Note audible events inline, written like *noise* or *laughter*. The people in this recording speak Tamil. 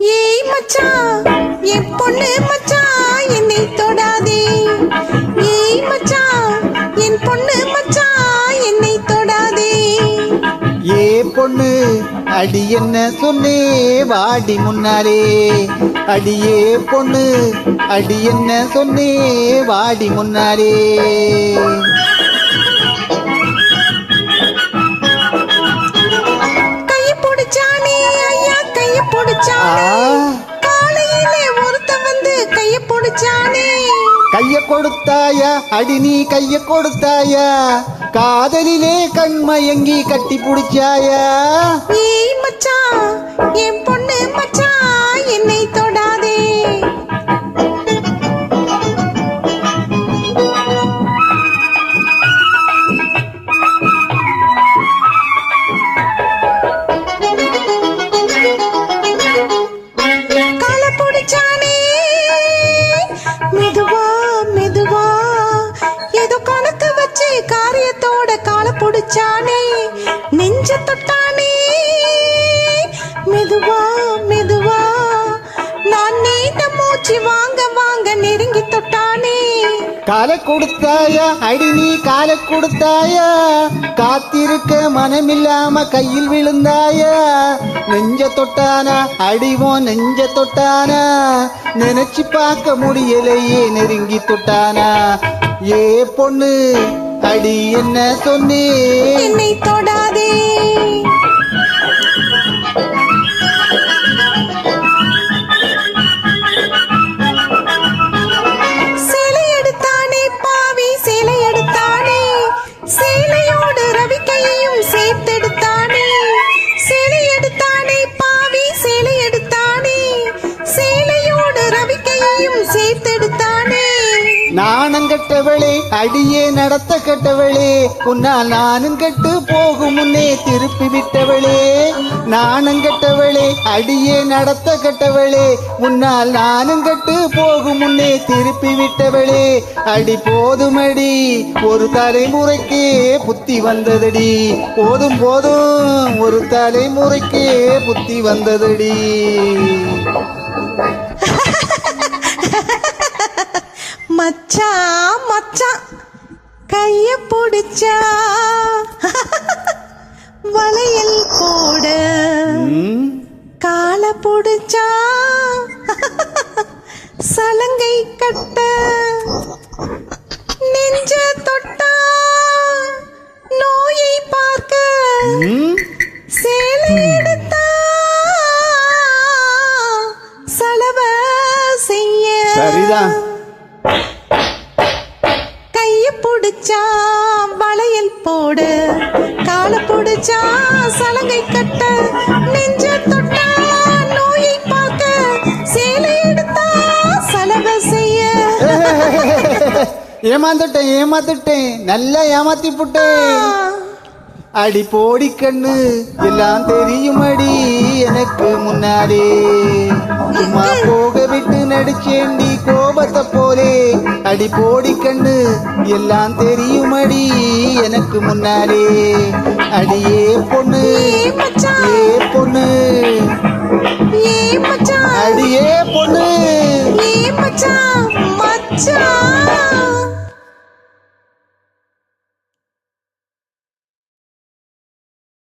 ஏய் மச்சான் என் பொண்ணு மச்சான் என்னை தொடாதே. ஏய் மச்சான் என் பொண்ணு மச்சான் என்னை தொடாதே. ஏ பொண்ணு அடி என்ன சொன்னே வாடி முன்னாலே. அடியே பொண்ணு அடி என்ன சொன்னே வாடி முன்னாலே. பிடிச்சானே? காலையிலே ஒருத்த வந்து கைய பிடிச்சானே? கைய கொடுத்தாயா? அடி நீ கைய கொடுத்தாயா? காதலிலே கண்மயங்கி கட்டி புடிச்சாயா? மெதுவா மெதுவா. நான் நீண்ட மூச்சு வாங்க வாங்க நெருங்கி தொட்டானே. காலை கொடுத்தாயா? அடி நீ காலை கொடுத்தாயா? காத்திருக்க மனமில்லாம கையில் விழுந்தாயா? நெஞ்ச தொட்டானா? அடிவோம் நெஞ்ச தொட்டானா? நினைச்சு பார்க்க முடியலையே நெருங்கி தொட்டானா? ஏ பொண்ணு அடி என்ன சொன்னே? என்னை தொடாதே. நாணம் கெட்டவளே அடியே நடத்த கட்டவளே உன்னால் நானும் கட்டு போகும் முன்னே திருப்பி விட்டவளே. நாணம் கெட்டவளே அடியே நடத்த கட்டவளே உன்னால் நானும் கட்டு போகும் முன்னே திருப்பி விட்டவளே. அடி போதுமடி ஒரு தலைமுறைக்கே புத்தி வந்ததடி. போதும் போதும் ஒரு தலைமுறைக்கே புத்தி வந்ததடி. *laughs* மச்சான் மச்சான் கைய பிடிச்சா. வளையல் போட. கால பிடிச்சா. சலங்கை கட்ட. நெஞ்ச தொட்டா. நோயை பார்க்க. சேலை புடிச்சா வளையல் போடு கால புடிச்சா சலங்கை கட்ட நெஞ்ச தொட்டா நோயை பார்க்க சேலை எடுத்தா சலவ செய்ய. *laughs* ஏமாந்துட்டேன் ஏமாந்துட்டேன் நல்லா ஏமாத்தி புட்டேன் அடி போடி கண்ணு எல்லாம் தெரியும் அடி எனக்கு முன்னாலே. சும்மா போக விட்டு நடிச்சேண்டி கோபத்தை போலே. அடி போடி கண்ணு எல்லாம் தெரியும் அடி எனக்கு முன்னாலே. அடியே பொண்ணு ஏ பொண்ணு. அடியே பொண்ணு. மச்சான்.